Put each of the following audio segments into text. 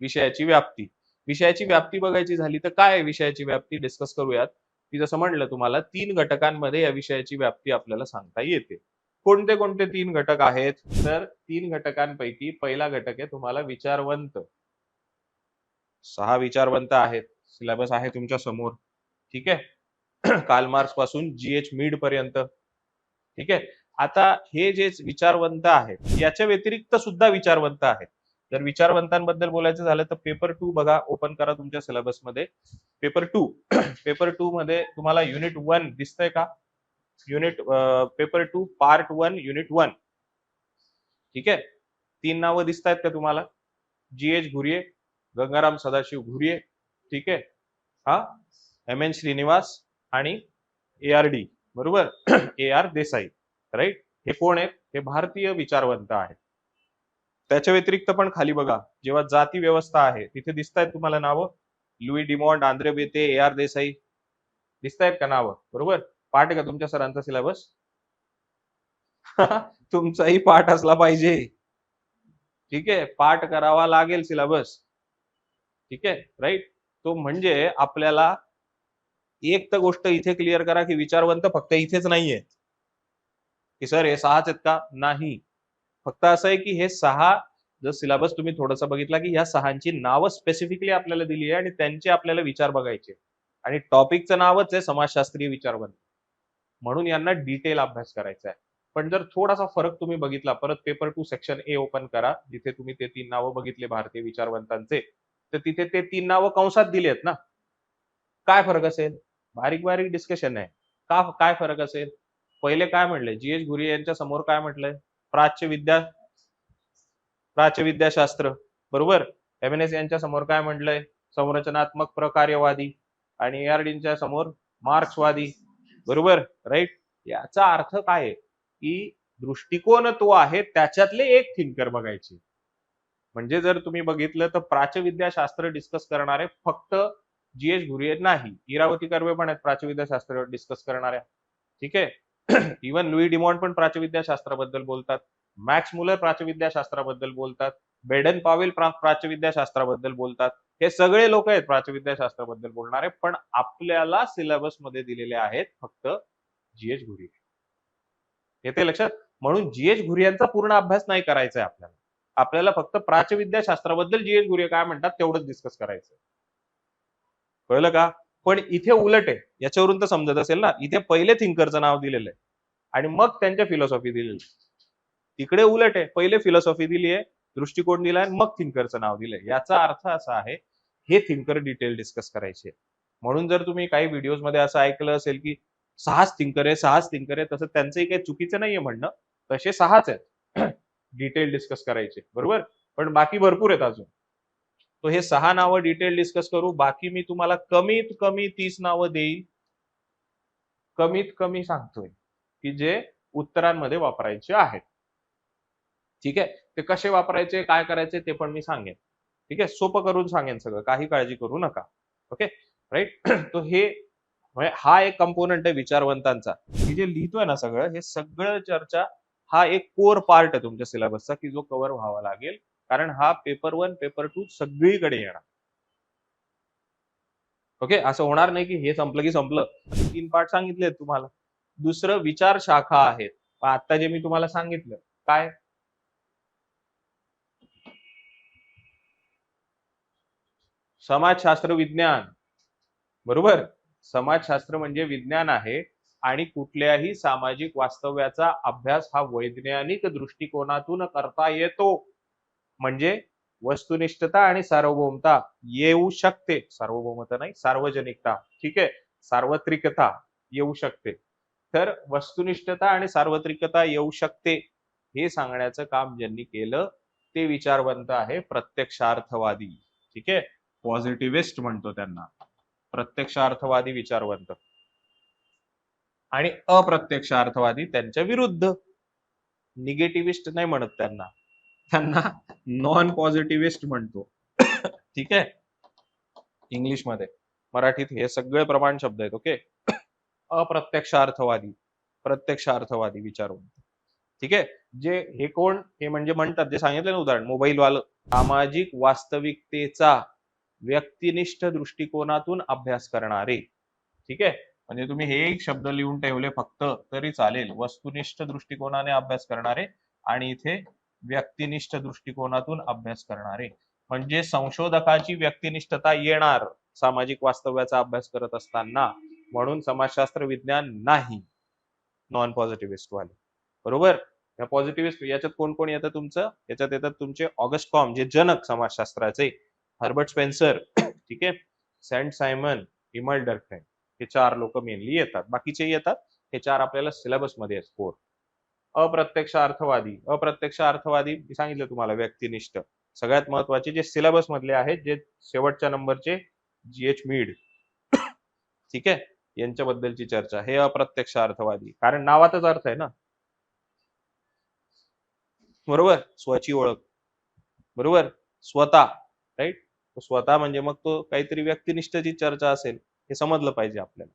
विषयाची व्याप्ती. विषयाची व्याप्ती बघायची झाली तर काय विषयाची व्याप्ती? डिस्कस करूयात. की जसं म्हणलं तुम्हाला तीन घटकांमध्ये या विषयाची व्याप्ती आपल्याला सांगता येते. कोणते कोणते तीन घटक आहेत? तर तीन घटकांपैकी पहिला घटक आहे तुम्हाला विचारवंत. सहा विचारवंत आहेत. सिलेबस आहे तुमच्यासमोर. ठीक आहे? काल मार्क्सपासून जी एच मिड पर्यंत. ठीक आहे? आता हे जे विचारवंत आहेत याच्या व्यतिरिक्त सुद्धा विचारवंत आहेत. जर विचारवंतांबद्दल बोलायचं झालं तर पेपर टू बघा ओपन करा तुमच्या सिलेबसमध्ये. पेपर टू पेपर टू मध्ये तुम्हाला युनिट वन दिसतंय का? Unit paper two part one unit one ठीक आहे? तीन नावं दिसत आहेत का तुम्हाला? G H Ghurye Gangaram Sadashiv Ghurye. ठीक आहे? हा? एम एन श्रीनिवास आणि ए आर डी बरोबर? ए आर देसाई. राईट हे कोण आहेत? हे भारतीय विचारवंत आहेत. त्याच्या व्यतिरिक्त पण खाली बघा जेव्हा जाती व्यवस्था आहे तिथे दिसत आहेत तुम्हाला नावं? Louis Dumont Andre Beteille A R Desai. दिसत आहेत का नावं? बरोबर? पाठ आहे का तुमच्या सरांचा सिलेबस? तुमचाही पाठ असला पाहिजे. ठीक आहे? पाठ करावा लागेल सिलेबस. ठीक आहे? राईट? तो म्हणजे आपल्याला एक तर गोष्ट इथे क्लिअर करा की विचारवंत फक्त इथेच नाहीये की सर हे सहाच आहेत का? नाही. फक्त असं आहे की हे सहा जर सिलेबस तुम्ही थोडासा बघितला की या सहांची नावं स्पेसिफिकली आपल्याला दिली आहे आणि त्यांचे आपल्याला विचार बघायचे आणि टॉपिकचं नावच आहे समाजशास्त्रीय विचारवंत म्हणून यांना डिटेल अभ्यास करायचा आहे. पण जर थोडासा फरक तुम्ही बघितला परत paper two section A open करा जिथे तुम्ही ते तीन नावं बघितले भारतीय विचारवंतांचे तर तिथे ते तीन नावं कंसात दिली आहेत ना? काय फरक असेल? बारीक बारीक डिस्कशन आहे. का काय फरक असेल? पहिले काय म्हटलंय जी एच घुरी यांच्या समोर काय म्हटलंय? प्राच्य विद्या बरोबर? एम एन एस यांच्या समोर काय म्हटलंय? संरचनात्मक प्रकार्यवादी आणि एआरडींच्या समोर मार्क्सवादी. बरोबर? राईट याचा अर्थ काय आहे? की दृष्टिकोन तो आहे त्याच्यातले एक थिंकर बघायचे. म्हणजे जर तुम्ही बघितलं तर प्राच्यविद्याशास्त्र डिस्कस करणारे फक्त जी एस घुरिये नाही. इरावती कर्वे पण आहेत प्राच्यविद्याशास्त्र डिस्कस करणाऱ्या. ठीक आहे? इवन लुई डिमॉन्ट पण प्राच्यविद्याशास्त्राबद्दल बोलतात. मॅक्स मुलर प्राच्यविद्याशास्त्राबद्दल बोलतात. बेडन पावेल प्राच्यविद्याशास्त्राबद्दल बोलतात. हे सगळे लोक आहेत प्राच्यविद्याशास्त्राबद्दल बोलणारे पण आपल्याला सिलेबसमध्ये दिलेले आहेत फक्त जी एच घुरिये. येते लक्षात. म्हणून जी एच घुरियांचा पूर्ण अभ्यास नाही करायचा आहे आपल्याला. आपल्याला फक्त प्राच्यविद्याशास्त्राबद्दल जी एच घुरिये काय म्हणतात तेवढंच डिस्कस करायचं कळलं का? पण इथे उलट आहे. याच्यावरून तर समजत असेल ना. इथे पहिले थिंकरचं नाव दिलेलं आहे. आणि मग त्यांच्या फिलॉसॉफी दिलेली तिकडे उलट आहे. पहिले फिलॉसॉफी दिली आहे दृष्टिकोन दिलाय आणि मग थिंकरचं नाव दिलंय. याचा अर्थ असा आहे हे थिंकर डिटेल डिस्कस करायचे. म्हणून जर तुम्ही काही व्हिडिओजमध्ये असं ऐकलं असेल की सहाच थिंकर आहे सहाच थिंकर आहे तसं त्यांचंही काही चुकीचं नाहीये म्हणणं. तसे सहाच आहेत. डिटेल डिस्कस करायचे. बरोबर? पण बाकी भरपूर आहेत अजून. तो हे सहा नावं डिटेल डिस्कस करू. बाकी मी तुम्हाला कमीत कमी तीस नावं देईल कमीत कमी सांगतोय की जे उत्तरांमध्ये वापरायचे आहेत. ठीक आहे? ते कसे वापरायचे काय करायचे ते पण मी सांगेन. ठीक आहे? सोपं करून सांगेन सगळं. काही काळजी करू नका. ओके? राईट तो हे म्हणजे हा एक कंपोनंट आहे विचारवंतांचा. की जे लिहितोय ना सगळं हे सगळं चर्चा हा एक कोर पार्ट आहे तुमच्या सिलेबसचा की जो कव्हर व्हावा लागेल. कारण हा पेपर वन पेपर टू सगळीकडे येणार. ओके असं होणार नाही की हे संपलं की संपलं. तीन पार्ट सांगितले तुम्हाला. दुसरं विचार शाखा आहेत. आता जे मी तुम्हाला सांगितलं काय? समाजशास्त्र विज्ञान. बरोबर? समाजशास्त्र म्हणजे विज्ञान आहे आणि कुठल्याही सामाजिक वास्तव्याचा अभ्यास हा वैज्ञानिक दृष्टिकोनातून करता येतो. म्हणजे वस्तुनिष्ठता आणि सार्वभौमता येऊ शकते. सार्वभौमता नाही सार्वजनिकता. ठीक आहे? सार्वत्रिकता येऊ शकते. तर वस्तुनिष्ठता आणि सार्वत्रिकता येऊ शकते हे सांगण्याचं काम ज्यांनी केलं ते विचारवंत आहे प्रत्यक्षार्थवादी. ठीक आहे? पॉझिटिव्हिस्ट म्हणतो त्यांना. प्रत्यक्षार्थवादी विचारवंत. आणि अप्रत्यक्षार्थवादी त्यांच्या विरुद्ध. निगेटिव्हिस्ट नाही म्हणत त्यांना. त्यांना नॉन पॉझिटिव्हिस्ट म्हणतो. ठीक आहे? इंग्लिशमध्ये मराठीत हे सगळे प्रमाण शब्द आहेत ओके अप्रत्यक्षार्थवादी. प्रत्यक्षार्थवादी विचारून. ठीक आहे? जे हे कोण? हे म्हणजे म्हणतात जे सांगितलं ना उदाहरण मोबाईल वाल सामाजिक वास्तविकतेचा व्यक्तिनिष्ठ दृष्टिकोनातून अभ्यास करणारे. ठीक आहे? म्हणजे तुम्ही हे एक शब्द लिहून ठेवले फक्त तरी चालेल. वस्तुनिष्ठ दृष्टिकोनाने अभ्यास करणारे आणि इथे व्यक्तिनिष्ठ दृष्टिकोनातून अभ्यास करणारे. म्हणजे संशोधकाची व्यक्तिनिष्ठता येणार सामाजिक वास्तव्याचा अभ्यास करत असताना. म्हणून समाजशास्त्र विज्ञान नाही. नॉन पॉझिटिव्हिस्ट वाले. बरोबर? या पॉझिटिव्हिस्ट याच्यात कोण कोण येतं तुमचं? याच्यात येतात तुमचे ऑगस्ट कॉम जे जनक समाजशास्त्राचे. हर्बर्ट स्पेन्सर ठीक आहे? सेंट सायमन इमल डर्फेन हे चार लोक मेनली येतात. बाकीचे येतात. हे चार आपल्याला सिलेबसमध्ये आहेत. फोर अप्रत्यक्ष अर्थवादी अप्रत्यक्ष अर्थवादी सांगितलं तुम्हाला व्यक्तिनिष्ठ. सगळ्यात महत्त्वाचे जे सिलेबस मधले आहेत जे शेवटच्या नंबरचे जी एच मीड ठीक आहे? यांच्याबद्दलची चर्चा. हे अप्रत्यक्ष अर्थवादी. कारण नावातच अर्थ आहे ना. बरोबर? स्वची ओळख. बरोबर? स्वतः. राईट स्वतः म्हणजे मग तो काहीतरी व्यक्तिनिष्ठची चर्चा असेल हे समजलं पाहिजे आपल्याला.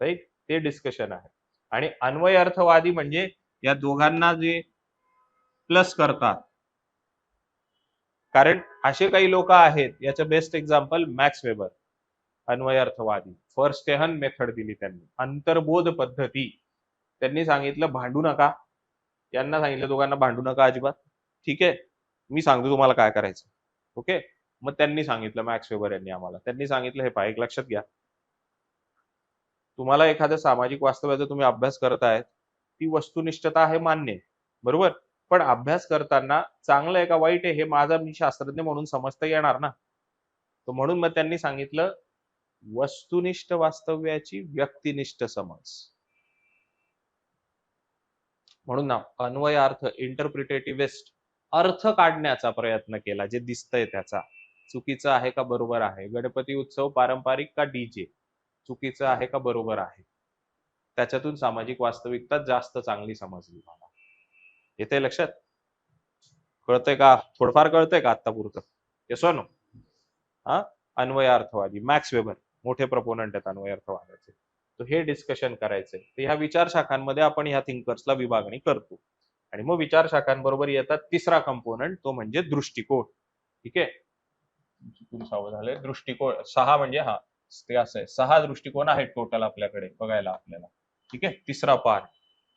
राईट ते डिस्कशन आहे. आणि अन्वय अर्थवादी म्हणजे या दोघांना जे प्लस करतात. कारण असे काही लोक आहेत याचं बेस्ट एक्झाम्पल मॅक्स वेबर अन्वय अर्थवादी फर्स्ट हेहन मेथड दिली त्यांनी. अंतर्बोध पद्धती. त्यांनी सांगितलं भांडू नका. यांना सांगितलं दोघांना भांडू नका अजिबात. ठीक आहे? मी सांगतो तुम्हाला काय करायचं. ओके? मग त्यांनी सांगितलं मॅक्स वेबर यांनी आम्हाला. त्यांनी सांगितलं हे पहा एक लक्षात घ्या. तुम्हाला एखाद्या सामाजिक वास्तव्याचा तुम्ही अभ्यास करत आहेत ती वस्तुनिष्ठता आहे मान्य. बरोबर? पण अभ्यास करताना चांगलं आहे का वाईट आहे हे माझा मी शास्त्रज्ञ म्हणून समजता येणार ना? तर म्हणून मग त्यांनी सांगितलं वस्तुनिष्ठ वास्तव्याची व्यक्तिनिष्ठ समज. म्हणून ना अन्वय अर्थ इंटरप्रिटेटिव्हिस्ट अर्थ काढण्याचा प्रयत्न केला जे दिसतंय त्याचा. चुकीचं आहे का बरोबर आहे? गणपती उत्सव पारंपरिक का डीजे? चुकीचं आहे का बरोबर आहे? त्याच्यातून सामाजिक वास्तविकता जास्त चांगली समजली मला. येते लक्षात? कळतंय का? थोडंफार कळतंय का आता पुरतं नो हा? अन्वयार्थवादी मॅक्स वेबर मोठे प्रपोनंट आहेत अन्वयार्थवादाचे तर हे डिस्कशन करायचंय. तर ह्या विचार शाखांमध्ये आपण ह्या थिंकर्सला विभागणी करतो. आणि मग विचार शाखांबरोबर येतात तिसरा कंपोनंट तो म्हणजे दृष्टिकोन. ठीक आहे? चुकून सावध झाले दृष्टिकोन सहा म्हणजे हा. ते असं आहे. सहा दृष्टिकोन आहेत टोटल आपल्याकडे बघायला आपल्याला. ठीक आहे? तिसरा पार्ट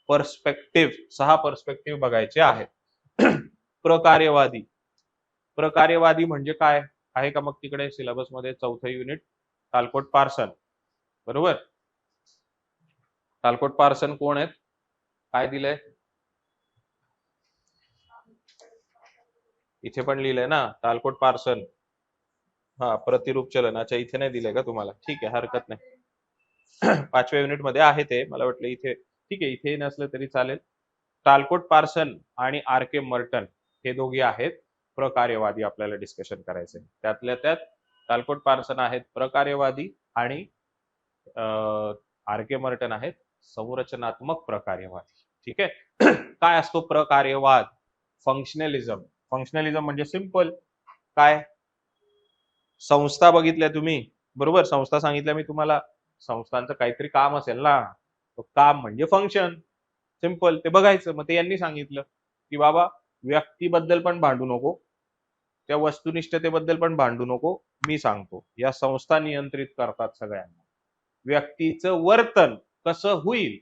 पर्स्पेक्टिव्ह सहा पर्स्पेक्टिव्ह बघायचे आहेत. प्रकार्यवादी. प्रकार्यवादी म्हणजे काय? आहे का मग तिकडे सिलेबसमध्ये चौथं युनिट तालकोट पार्सन. बरोबर? तालकोट पार्सन कोण आहेत? काय दिलंय? इथे पण लिहिलंय ना तालकोट पार्सन. हा प्रतिरूप चलन. अच्छा इथे नाही दिलंय का तुम्हाला? ठीक आहे हरकत नाही. पाचव्या युनिटमध्ये आहे ते. मला वाटलं इथे ठीक आहे इथे नसलं तरी चालेल. टालकोट पार्सन आणि आर के मर्टन हे दोघे आहेत प्रकार्यवादी आपल्याला डिस्कशन करायचे त्यातल्या त्यात टालकोट पार्सन आहेत प्रकार्यवादी आणि आर के मर्टन आहेत संरचनात्मक प्रकार्यवादी. ठीक आहे? काय असतो प्रकार्यवाद? फंक्शनलिझम फंक्शनलिझम म्हणजे सिंपल काय? संस्था बघितल्या तुम्ही? बरोबर? संस्था सांगितल्या मी तुम्हाला. संस्थांचं काहीतरी काम असेल ना तो काम म्हणजे फंक्शन सिंपल ते बघायचं. मग ते यांनी सांगितलं की बाबा व्यक्तीबद्दल पण भांडू नको. त्या वस्तुनिष्ठतेबद्दल पण भांडू नको. मी सांगतो या संस्था नियंत्रित करतात सगळ्यांना. व्यक्तीचं वर्तन कसं होईल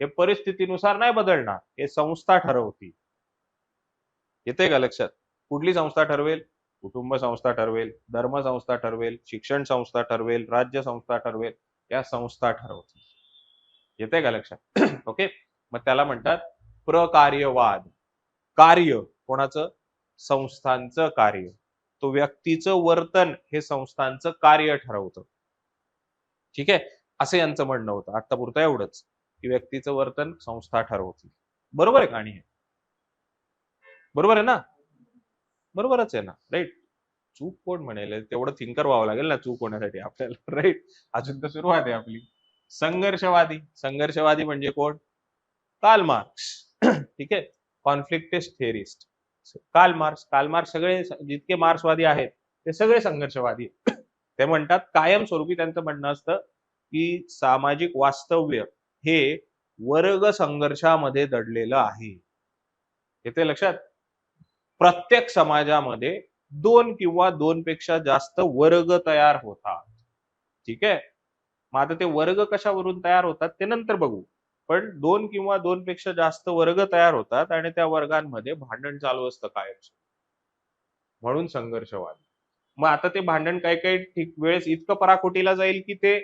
हे परिस्थितीनुसार नाही बदलणार. हे संस्था ठरवतील. येते का लक्षात? कुठली संस्था ठरवेल? कुटुंब संस्था ठरवेल धर्म संस्था ठरवेल शिक्षण संस्था ठरवेल राज्य संस्था ठरवेल. या संस्था ठरवतील. येते का लक्षात? ओके मग त्याला म्हणतात प्रकार्यवाद. कार्य कोणाचं? संस्थांचं कार्य. तो व्यक्तीचं वर्तन हे संस्थांचं कार्य ठरवतं. ठीक आहे? असं यांचं म्हणणं होतं. आता पुरतं एवढंच. की व्यक्तीचं वर्तन संस्था ठरवतील. बरोबर आहे कहाणी बरोबर आहे ना? बरोबरच आहे ना. राईट चूक कोण म्हणेल? तेवढं थिंकर व्हावं लागेल ना चूक होण्यासाठी आपल्याला राईट अजून तर सुरुवात आहे आपली. संघर्षवादी. संघर्षवादी म्हणजे कोण? काल मार्क्स ठीक आहे? Conflictist theorist Karl Marx Karl Marx सगळे जितके मार्क्सवादी आहेत ते सगळे संघर्षवादी ते म्हणतात कायमस्वरूपी त्यांचं म्हणणं असतं की सामाजिक वास्तव्य हे वर्ग संघर्षामध्ये दडलेलं आहे. येते लक्षात? प्रत्येक समाजामध्ये दोन किंवा दोन पेक्षा जास्त वर्ग तयार होतात ठीक आहे? मग आता ते वर्ग कशावरून तयार होतात ते नंतर बघू. पण दोन किंवा दोन पेक्षा जास्त वर्ग तयार होतात आणि त्या वर्गांमध्ये भांडण चालू असतं कायम म्हणून संघर्षवाद. मग आता ते भांडण काही काही ठीक वेळेस इतकं पराकोटीला जाईल की ते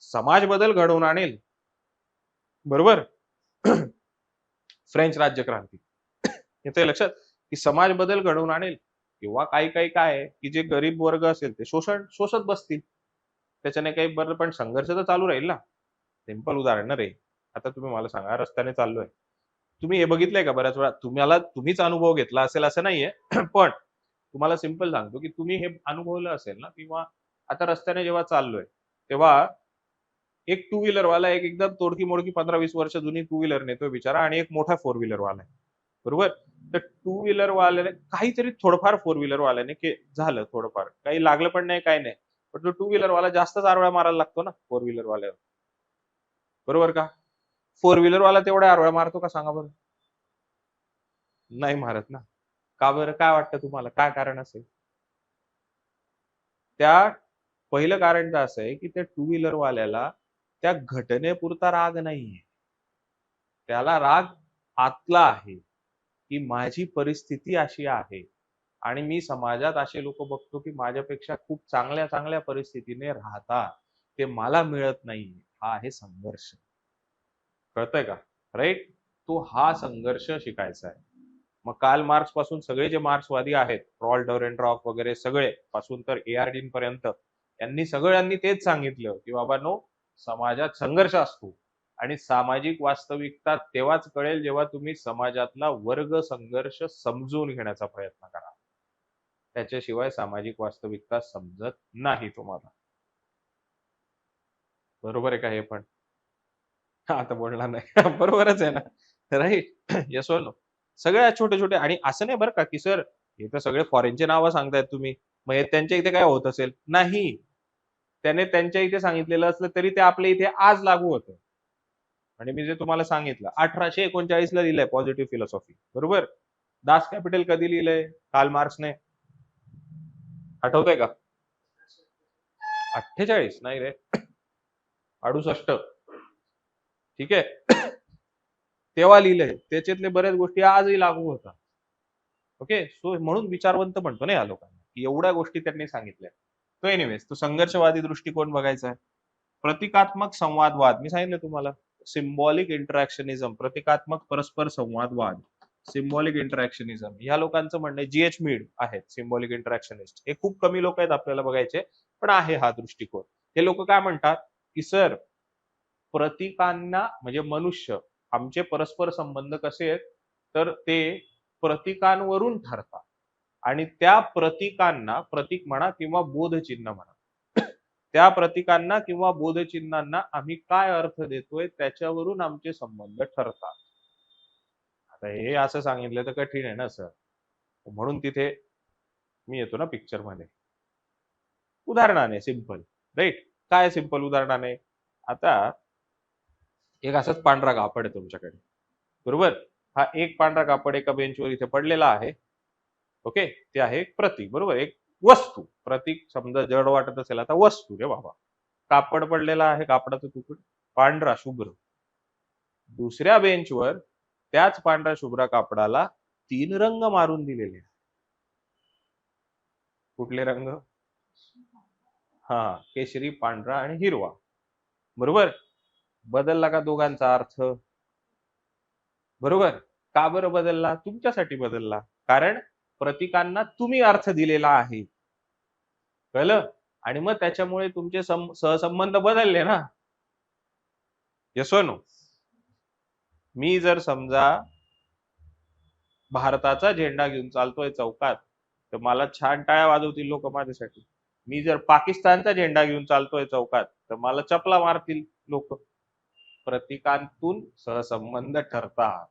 समाज बदल घडवून आणेल. बरोबर? फ्रेंच राज्यक्रांती येते लक्षात? की समाज बदल घडवून आणेल. किंवा काही काही काय की जे गरीब वर्ग असेल ते शोषण शोषत बसतील. त्याच्याने काही बरं पण संघर्ष तर चालू राहील ना. सिंपल उदाहरण ना रे. आता तुम्ही मला सांगा रस्त्याने चाललोय. तुम्ही हे बघितलंय का बऱ्याच वेळा? तुम्हाला तुम्हीच अनुभव घेतला असेल असं नाहीये. पण तुम्हाला सिंपल सांगतो की तुम्ही हे अनुभवलं असेल ना किंवा आता रस्त्याने जेव्हा चाललोय तेव्हा एक टू व्हीलर वाला एक एकदम तोडकी मोडकी पंधरा वीस वर्ष जुनी टू व्हीलर नेतोय बिचारा आणि एक मोठा फोर व्हीलर वाला आहे. बरोबर? तर टू व्हीलर वाल्याने काहीतरी थोडंफार फोर व्हीलर वाल्याने के झालं थोडंफार. काही लागलं पण नाही काही नाही. पण तो टू व्हीलर वाला जास्तच आरवळा मारायला लागतो ना फोर व्हीलर वाल्यावर. बरोबर का? फोर व्हीलर वाला तेवढ्या आरवळा मारतो का सांगा बरं? नाही मारत ना. का बरं? काय वाटतं तुम्हाला? काय कारण असेल? त्या पहिलं कारण तर असं आहे की त्या टू व्हीलर वाल्याला त्या घटनेपुरता राग नाहीये. त्याला राग आतला आहे. की माझी परिस्थिती अशी आहे. आणि मी समाजात असे लोक बघतो की माझ्यापेक्षा खूप चांगल्या चांगल्या परिस्थितीने राहतात. ते मला मिळत नाही हा आहे संघर्ष. कळतंय का? राईट तो हा संघर्ष शिकायचा आहे. मग काल मार्क्सपासून सगळे जे मार्क्सवादी आहेत रॉल डॉक वगैरे सगळे पासून तर ए आर डी पर्यंत यांनी सगळ्यांनी तेच सांगितलं की बाबा नो समाजात संघर्ष असतो. आणि सामाजिक वास्तविकता तेव्हाच कळेल जेव्हा तुम्ही समाजातला वर्ग संघर्ष समजून घेण्याचा प्रयत्न करा त्याच्याशिवाय सामाजिक वास्तविकता समजत नाही तुम्हाला. बरोबर आहे का हे पण? आता बोलणार नाही. बरोबरच आहे ना. राईट. यस नो सगळ्या छोटे छोटे आणि असं नाही बरं का की सर हे तर सगळे फॉरेनचे नावं सांगतायत तुम्ही. मग त्यांच्या इथे काय होत असेल? नाही. त्याने त्यांच्या इथे सांगितलेलं असलं तरी ते आपल्या इथे आज लागू होतं. आणि मी जे तुम्हाला सांगितलं अठराशे एकोणचाळीस ला लिहिलंय पॉझिटिव्ह फिलॉसॉफी बरोबर? दास कॅपिटल कधी लिहिलंय? काल मार्क्सने आठवतंय का? अठ्ठेचाळीस नाही रे. अडुसष्ट. ठीक आहे? तेव्हा लिहिलंय. त्याच्यातले बऱ्याच गोष्टी आजही लागू होतात. ओके? सो म्हणून विचारवंत म्हणतो ना या लोकांना की एवढ्या गोष्टी त्यांनी सांगितल्या. तो एनिवेज तो संघर्षवादी दृष्टिकोन बघायचा आहे. प्रतिकात्मक संवादवाद. मी सांगितलं तुम्हाला. सिम्बॉलिक इंटरॅक्शनिझम प्रतिकात्मक परस्पर संवादवाद सिम्बॉलिक इंटरॅक्शनिझम या लोकांचं म्हणणं जी एच मीड आहेत सिम्बॉलिक इंटरॅक्शनिस्ट हे खूप कमी लोक आहेत आपल्याला बघायचे पण आहे हा दृष्टिकोन. हे लोक काय म्हणतात की सर प्रतीकांना म्हणजे मनुष्य आमचे परस्पर संबंध कसे आहेत तर ते प्रतीकांवरून ठरतात. आणि त्या प्रतीकांना प्रतीक म्हणा किंवा बोधचिन्ह म्हणा त्या प्रतीकांना किंवा बोधचिन्हांना आम्ही काय अर्थ देतोय त्याच्यावरून आमचे संबंध ठरतात. आता हे असं सांगितलं तर कठीण आहे ना सर? म्हणून तिथे मी येतो ना पिक्चरमध्ये. उदाहरणाने सिंपल राईट काय सिंपल उदाहरणाने? आता एक असंच पांढरा कापड आहे तुमच्याकडे. बरोबर? हा एक पांढरा कापड एका बेंचवर इथे पडलेला आहे. ओके ते आहे एक प्रतीक बरोबर? एक वस्तू. प्रतीक समजा जड वाटत असेल आता वस्तू रे बाबा. कापड पडलेला आहे कापडाचं तुकड. पांढरा शुभ्र. दुसऱ्या बेंचवर त्याच पांढरा शुभ्र कापडाला तीन रंग मारून दिलेले. कुठले रंग? हा केशरी पांढरा आणि हिरवा. बरोबर? बदलला का दोघांचा अर्थ? बरोबर? का बरं बदलला? तुमच्यासाठी बदलला. कारण प्रतीकांना तुम्ही अर्थ दिलेला आहे. कळलं? आणि मग त्याच्यामुळे तुमचे सहसंबंध बदलले ना? नो मी जर समजा भारताचा झेंडा घेऊन चालतोय चौकात तर मला छान टाळ्या वाजवतील लोक माझ्यासाठी. मी जर पाकिस्तानचा झेंडा घेऊन चालतोय चौकात तर मला चपला मारतील लोक. प्रतिकांतून सहसंबंध ठरतात.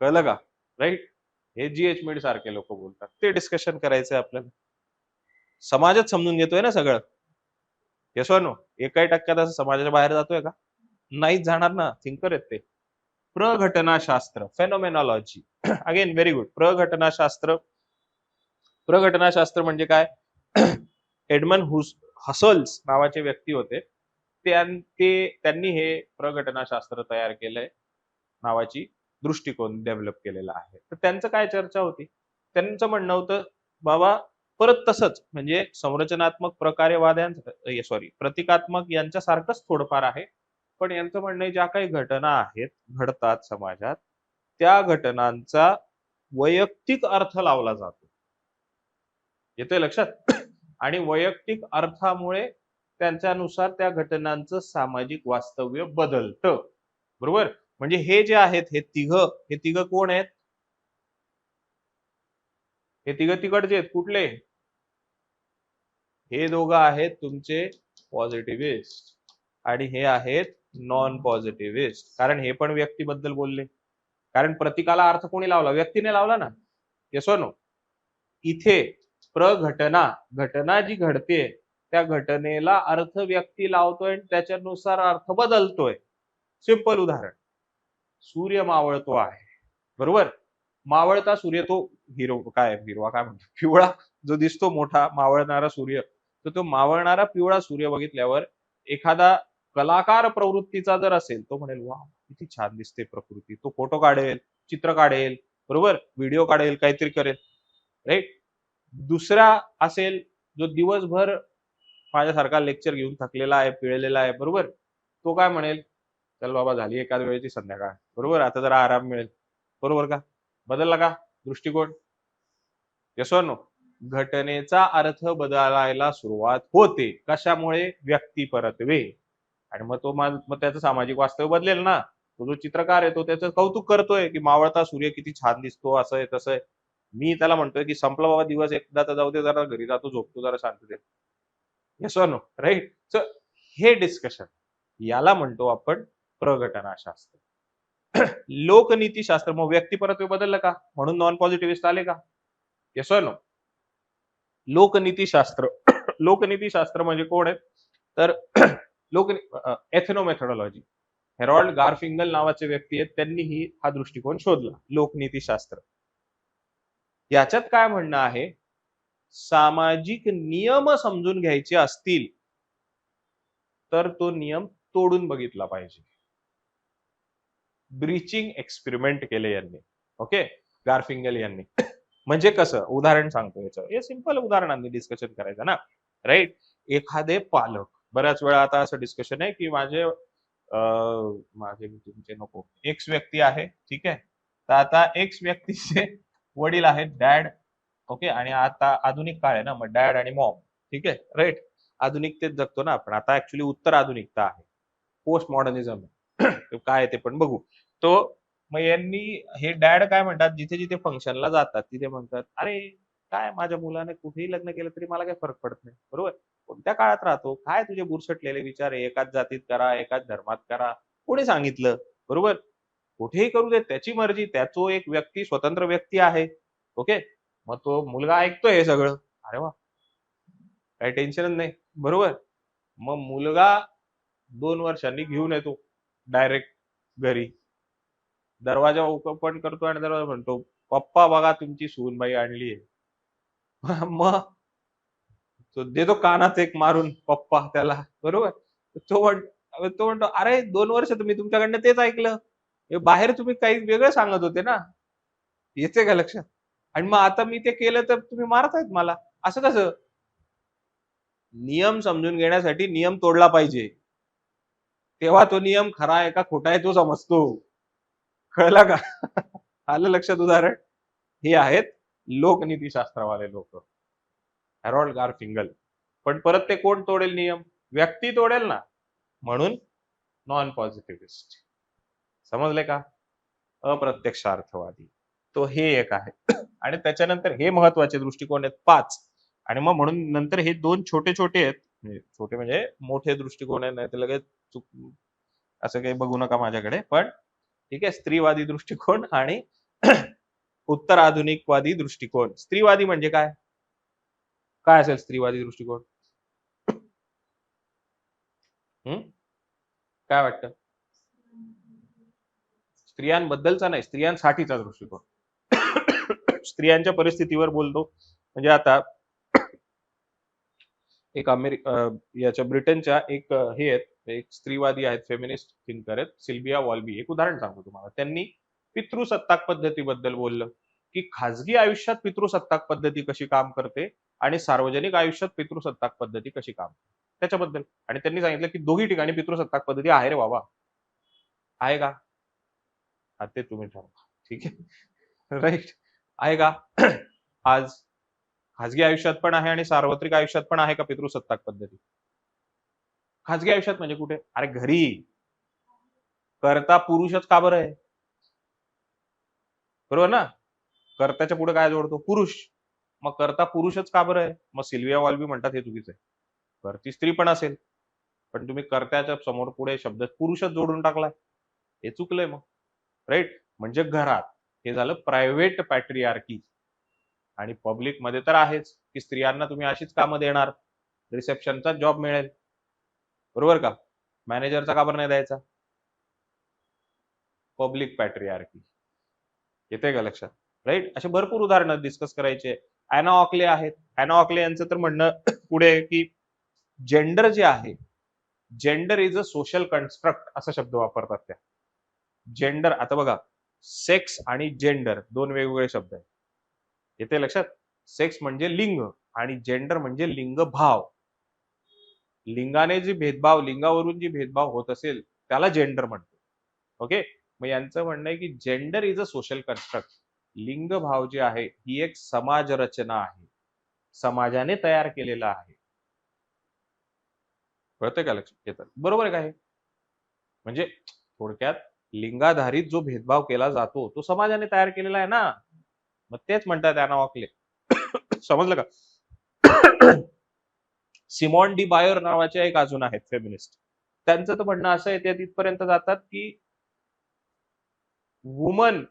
कळलं का? राईट हे जी एच मिड सारखे लोक बोलतात. ते डिस्कशन करायचंय आपल्याला. समाजच समजून घेतोय ना सगळं. येसो नो एकाही टक्क्यात असं समाजाच्या बाहेर जातोय का? नाहीच जाणार ना. थिंकर आहेत ते. प्रघटनाशास्त्र फेनोमेनॉलॉजी अगेन व्हेरी गुड प्रघटनाशास्त्र. प्रघटनाशास्त्र म्हणजे काय? एडमन हुस हसल्स नावाचे व्यक्ती होते. त्यां- ते त्यांनी हे प्रघटनाशास्त्र तयार केलंय नावाची. दृष्टिकोन डेव्हलप केलेला आहे. तर त्यांचं काय चर्चा होती? त्यांचं म्हणणं होतं बाबा परत तसंच म्हणजे संरचनात्मक प्रकारेवाद्यांचं सॉरी प्रतिकात्मक यांच्यासारखंच थोडंफार आहे. पण यांचं म्हणणं आहे ज्या काही घटना आहेत घडतात समाजात त्या घटनांचा वैयक्तिक अर्थ लावला जातो. येतोय लक्षात? आणि वैयक्तिक अर्थामुळे त्यांच्यानुसार त्या घटनांचं सामाजिक वास्तव्य बदलतं. बरोबर? म्हणजे हे जे आहेत हे तिघ हे तिघ कोण आहेत? हे तिघ तिकडचे आहेत कुठले? हे दोघं आहेत तुमचे पॉझिटिव्हिस्ट आणि हे आहेत नॉन पॉझिटिव्हिस्ट कारण हे पण व्यक्तीबद्दल बोलले. कारण प्रतिकाला अर्थ कोणी लावला? व्यक्तीने लावला ना. येसो नो इथे प्रघटना घटना जी घडते त्या घटनेला अर्थ व्यक्ती लावतोय आणि त्याच्यानुसार अर्थ बदलतोय. सिंपल उदाहरण. सूर्य मावळतो आहे. बरोबर? मावळता सूर्य तो हिरो काय हिरवा काय म्हणतो? पिवळा जो दिसतो मोठा मावळणारा सूर्य. तर तो मावळणारा पिवळा सूर्य बघितल्यावर एखादा कलाकार प्रवृत्तीचा जर असेल तो म्हणेल वा किती छान दिसते प्रकृती. तो फोटो काढेल चित्र काढेल बरोबर? व्हिडिओ काढेल काहीतरी करेल. राईट? दुसरा असेल जो दिवसभर माझ्यासारखा लेक्चर घेऊन थकलेला आहे पिळलेला आहे बरोबर? तो काय म्हणेल? चल बाबा झाली एकाच वेळेची संध्याकाळ. बरोबर? आता जरा आराम मिळेल. बरोबर का? बदलला का दृष्टिकोन? यसो घटनेचा अर्थ बदलायला सुरुवात होते. कशामुळे? व्यक्ती परतवे. आणि मग तो मग त्याचं सामाजिक वास्तव बदलेल ना. तो जो चित्रकार आहे तो त्याचं कौतुक करतोय की मावळता सूर्य किती छान दिसतो असं आहे तसं आहे. मी त्याला म्हणतोय की संपला बाबा दिवस एकदा तर जाऊ दे जरा घरी जातो झोपतो जरा शांततेत यस नो राईट सो हे डिस्कशन याला म्हणतो आपण प्रघटनाशास्त्र लोकनीतीशास्त्र मग व्यक्तिपरत्वे बदललं का? म्हणून नॉन पॉझिटिव्हिस्ट आले का? येस नो लोकनीतीशास्त्र लोकनीतीशास्त्र म्हणजे कोण आहे तर लोक एथनोमेथडॉलॉजी हेरॉल्ड गारफिंगल नावाचे व्यक्ती आहेत. त्यांनीही हा दृष्टिकोन शोधला. लोकनीतीशास्त्र याच्यात काय म्हणणं आहे? सामाजिक नियम समजून घ्यायचे असतील तर तो नियम तोडून बघितला पाहिजे. ब्रीचिंग एक्सपेरिमेंट केले यांनी. ओके? गारफिंगल यांनी. म्हणजे कसं? उदाहरण सांगतो याचं हे सिंपल उदाहरणांनी डिस्कशन करायचं ना? राईट एखादे पालक. बऱ्याच वेळा आता असं डिस्कशन आहे की माझे माझे तुमचे नको. एक्स व्यक्ती आहे ठीक आहे? तर आता एक्स व्यक्तीचे वडील आहेत डॅड ओके? आणि आता आधुनिक काळ आहे ना मग डॅड आणि मॉम ठीक आहे? राईट आधुनिकतेत जगतो ना आपण. आता ऍक्च्युली उत्तर आधुनिकता आहे. पोस्ट मॉडर्निझम काय ते पण बघू. तो मग यांनी हे डॅड काय म्हणतात जिथे जिथे फंक्शनला जातात तिथे म्हणतात अरे काय माझ्या मुलाने कुठेही लग्न केलं तरी मला काही फरक पडत नाही. बरोबर? कोणत्या काळात राहतो? काय तुझे बुरसटलेले विचार आहे? एकाच जातीत करा एकाच धर्मात करा. कोणी सांगितलं? बरोबर? कुठेही करू दे त्याची मर्जी त्याचो एक व्यक्ती स्वतंत्र व्यक्ती आहे. ओके? मग तो मुलगा ऐकतोय हे सगळं. अरे वा! काही टेन्शनच नाही. बरोबर? मग मुलगा दोन वर्षांनी घेऊन येतो. डायरेक्ट घरी. दरवाजा ओपन करतो आणि दरवाजा म्हणतो पप्पा बघा तुमची सूनबाई आणली आहे. मग? तो देतो कानात एक मारून पप्पा त्याला. बरोबर? तो म्हण तो म्हणतो अरे दोन वर्ष तुम्ही तुमच्याकडनं तेच ऐकलं. हे बाहेर तुम्ही काही वेगळं सांगत होते ना. येते का लक्षात? आणि मग आता मी ते केलं तर तुम्ही मारतायत मला. असं कसं? नियम समजून घेण्यासाठी नियम तोडला पाहिजे. तेव्हा तो नियम खरा आहे का खोटा आहे तो समजतो. कळला का? आलं लक्षात उदाहरण? हे आहेत लोकनीतीशास्त्रवाले लोक. Harold Garfinkel. पण परत ते कोण तोडेल नियम? व्यक्ती तोडेल ना. म्हणून नॉन पॉझिटिव्हिस्ट समजले का? अप्रत्यक्षार्थवादी. तो हे एक आहे. आणि त्याच्यानंतर हे महत्त्वाचे दृष्टिकोन आहेत पाच. आणि मग म्हणून नंतर हे दोन छोटे छोटे आहेत. म्हणजे छोटे म्हणजे मोठे दृष्टिकोन आहेत नाही तर लगेच चुक असं काही बघू नका माझ्याकडे पण ठीक आहे स्त्रीवादी दृष्टिकोन आणि उत्तर आधुनिकवादी दृष्टिकोन. स्त्रीवादी म्हणजे काय? काय असेल स्त्रीवादी दृष्टिकोन? हम्म काय वाटतं? स्त्रियांबद्दलचा नाही स्त्रियांसाठीचा दृष्टिकोन. स्त्रियांच्या परिस्थितीवर बोलतो. म्हणजे आता एक अमेरिका याच्या ब्रिटनच्या एक हे आहेत एक स्त्रीवादी आहेत फेमिनिस्ट थिंकर आहेत सिल्विया वॉल्बी एक उदाहरण सांगतो तुम्हाला. त्यांनी पितृसत्ताक पद्धतीबद्दल बोललं की खाजगी आयुष्यात पितृसत्ताक पद्धती कशी काम करते आणि सार्वजनिक आयुष्यात पितृसत्ताक पद्धती कशी काम करते? त्याच्याबद्दल. आणि त्यांनी सांगितलं की दोघी ठिकाणी पितृसत्ताक पद्धती आहे रे बाबा. आहे का? हा ते तुम्ही ठरवा. ठीक आहे. राईट आहे का? आज खाजगी आयुष्यात पण आहे आणि सार्वत्रिक आयुष्यात पण आहे का पितृसत्ताक पद्धती? खाजगी आयुष्यात म्हणजे कुठे? अरे घरी. करता पुरुषच का बरं आहे? बरोबर ना? कर्त्याच्या पुढे काय जोडतो? पुरुष. मग करता पुरुषच का बरं आहे? मग सिल्विया वॉल्बी म्हणतात हे चुकीचं आहे. करती स्त्री पण असेल. पण तुम्ही कर्त्याच्या समोर पुढे शब्द पुरुषच जोडून टाकलाय. हे चुकलंय मग. राईट म्हणजे घरात हे झालं प्रायव्हेट पॅट्रियार्की आणि पब्लिकमध्ये तर आहेच की स्त्रियांना तुम्ही अशीच कामं देणार. रिसेप्शनचा जॉब मिळेल. बरोबर का? मॅनेजरचा का बरं नाही द्यायचा? पब्लिक पॅट्रियार्की येते का लक्षात? राईट असे भरपूर उदाहरणं डिस्कस करायचे. अॅना ऑकले आहेत. अॅना ऑकले यांचं तर म्हणणं पुढे की जेंडर जे आहे gender is a social construct असा शब्द वापरतात त्या. जेंडर आता बघा सेक्स आणि जेंडर दोन वेगवेगळे शब्द आहेत. येते लक्षात? सेक्स म्हणजे लिंग आणि जेंडर म्हणजे लिंग भाव लिंगाने जी भेदभाव लिंगावरून जी भेदभाव होत असेल त्याला जेंडर म्हणतो. ओके मग यांचं म्हणणं आहे की gender is a social construct लिंग भाव जे आहे ही एक समाज रचना आहे. समाजाने तयार केलेला आहे. कळतंय का लक्षात? येतात बरोबर आहे हे? म्हणजे थोडक्यात लिंगाधारित जो भेदभाव केला जातो तो समाजाने तयार केलेला आहे ना? मग तेच म्हणतात त्यांना वाकले समजलं का? सिमॉन डी बायर नावाच्या एक अजून आहेत फेमिनिस्ट त्यांचं तर म्हणणं असं आहे ते तिथपर्यंत जातात की woman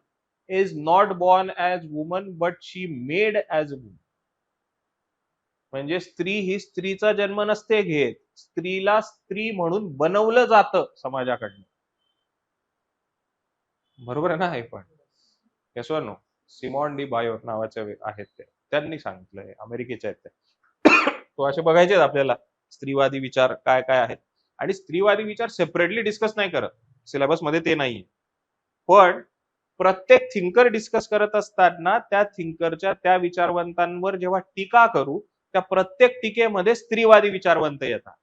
is not born as woman but she made as woman म्हणजे स्त्री ही स्त्रीचा जन्म नसते घेत स्त्रीला स्त्री म्हणून बनवलं जातं समाजाकडनं. बरोबर आहे ना हे पण? Yes no Simone de Beauvoir नावाचे आहेत ते. त्यांनी सांगितलंय अमेरिकेचे आहेत ते. तो असे बघायचेच आपल्याला. स्त्रीवादी विचार काय काय आहेत. आणि स्त्रीवादी विचार सेपरेटली डिस्कस नाही करत. सिलेबसमध्ये ते नाहीये. पण प्रत्येक थिंकर डिस्कस करत असताना त्या थिंकरच्या त्या विचारवंतांवर जेव्हा टीका करू त्या प्रत्येक टीकेमध्ये स्त्रीवादी विचारवंत येतात.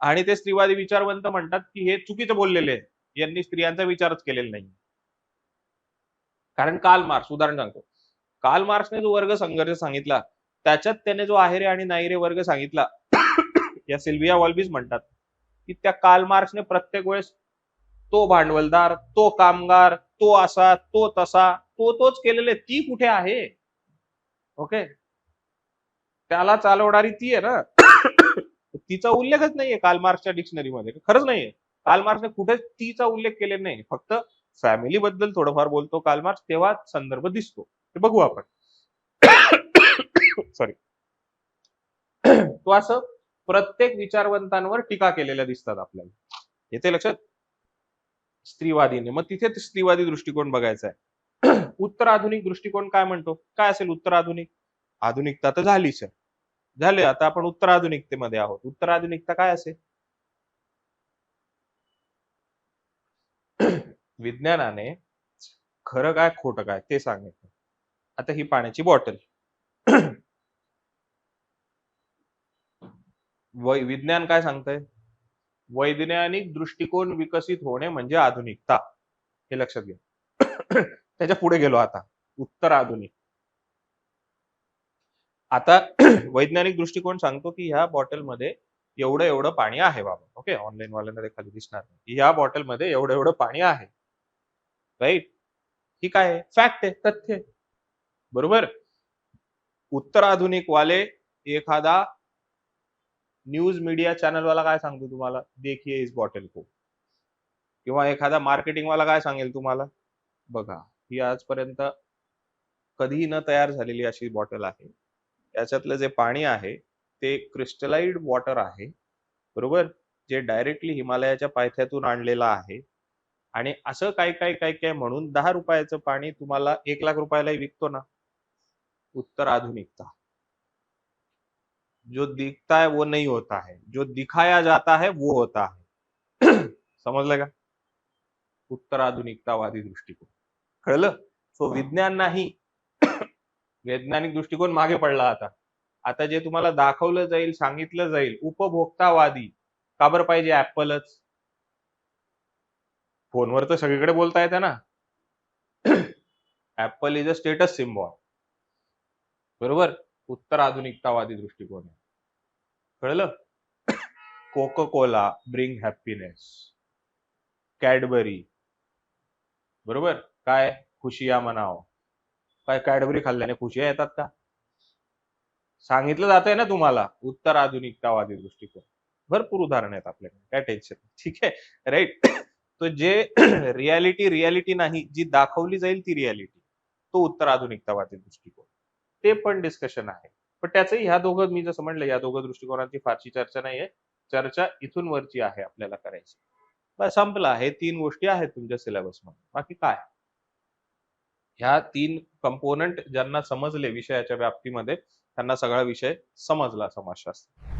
आणि ते स्त्रीवादी विचारवंत म्हणतात की हे चुकीचं बोललेले आहे यांनी स्त्रियांचा विचारच केलेला नाही कारण काल मार्क्स उदाहरण सांगतो. काल मार्क्सने जो वर्ग संघर्ष सांगितला त्याच्यात त्याने जो आहेरे आणि नाहीरे वर्ग सांगितला या सिल्विया वॉल्बीज म्हणतात की त्या काल मार्क्सने प्रत्येक वेळेस तो भांडवलदार तो कामगार तो असा तो तसा तो तोच केलेले ती कुठे आहे? ओके त्याला चालवणारी ती आहे ना. तिचा उल्लेखच नाहीये काल मार्क्सच्या डिक्शनरीमध्ये खरंच नाहीये. काल मार्क्सने कुठेच तीचा उल्लेख केलेला नाही फक्त फॅमिली बद्दल थोडंफार बोलतो काल मार्क्स तेव्हा संदर्भ दिसतो. ते बघू आपण. सॉरी तो असं प्रत्येक विचारवंतांवर टीका केलेल्या दिसतात आपल्याला. येते लक्षात? स्त्रीवादीने. मग तिथे स्त्रीवादी दृष्टिकोन बघायचा आहे उत्तर आधुनिक दृष्टिकोन काय म्हणतो? काय असेल उत्तर आधुनिक? आधुनिकता तर झाली सर झाले. आता आपण उत्तर आधुनिकतेमध्ये आहोत. उत्तर आधुनिकता काय असेल? विज्ञानाने खरं काय खोटं काय ते सांगितलं. आता ही पाण्याची बॉटल वै विज्ञान काय सांगतंय? वैज्ञानिक दृष्टिकोन विकसित होणे म्हणजे आधुनिकता. हे लक्षात घ्या. त्याच्या पुढे गेलो आता. उत्तर आधुनिक. आता वैज्ञानिक दृष्टिकोन सांगतो की ह्या बॉटलमध्ये एवढं एवढं पाणी आहे बाबा. ओके? ऑनलाईन वाल्यांना ते खाली दिसणार नाही. ह्या बॉटलमध्ये एवढं एवढं पाणी आहे. राईट? ही काय आहे? फॅक्ट आहे तथ्य बरोबर? उत्तर आधुनिक वाले एखादा न्यूज मीडिया चॅनल वाला काय सांगतो तुम्हाला? देखिए इस बॉटल को. किंवा एखादा मार्केटिंग वाला काय सांगेल तुम्हाला? बघा ही आजपर्यंत कधीही न तयार झालेली अशी बॉटल आहे. याच्यातलं जे पाणी आहे ते क्रिस्टलाइड वॉटर आहे. बरोबर? जे डायरेक्टली हिमालयाच्या पायथ्यातून आणलेलं आहे. आणि असं काय काय काय काय म्हणून दहा रुपयाचं पाणी तुम्हाला एक लाख रुपयालाही विकतो ना? उत्तर आधुनिकता. जो दिखता है वो नहीं होता है। जो दिखाया जाता है वो होता है। समजलं का उत्तर आधुनिकतावादी दृष्टिकोन कळलं सो विज्ञान नाही. वैज्ञानिक दृष्टिकोन मागे पडला आता. आता जे तुम्हाला दाखवलं जाईल सांगितलं जाईल उपभोक्तावादी का बरं पाहिजे ऍपलच फोनवर तर सगळीकडे बोलता येतं ना. Apple is a status symbol बरोबर? उत्तर आधुनिकतावादी दृष्टिकोन आहे. कळलं? Coca Cola bring happiness Cadbury. बरोबर? काय? खुशिया म्हणाव. काय कॅडबरी खाल्ल्याने खुशिया येतात का? सांगितलं जात आहे ना तुम्हाला उत्तर आधुनिकतावादी दृष्टिकोन. भरपूर उदाहरण आहेत आपल्याकडे काय टेन्शन ठीक आहे? राईट तो जे रियालिटी रियालिटी नाही जी दाखवली जाईल ती रियालिटी तो उत्तर आधुनिकतावादी दृष्टिकोन. ते पण डिस्कशन आहे. पण त्याचंही ह्या दोघं मी जसं म्हणलं या दोघं दृष्टिकोनाची फारशी चर्चा नाहीये. चर्चा इथून वरची आहे आपल्याला करायची. बस संपला. हे तीन गोष्टी आहेत तुमच्या सिलेबसमध्ये बाकी काय? ह्या तीन कंपोनंट ज्यांना समजले विषयाच्या व्याप्तीमध्ये त्यांना सगळा विषय समजला समाजशास्त्र.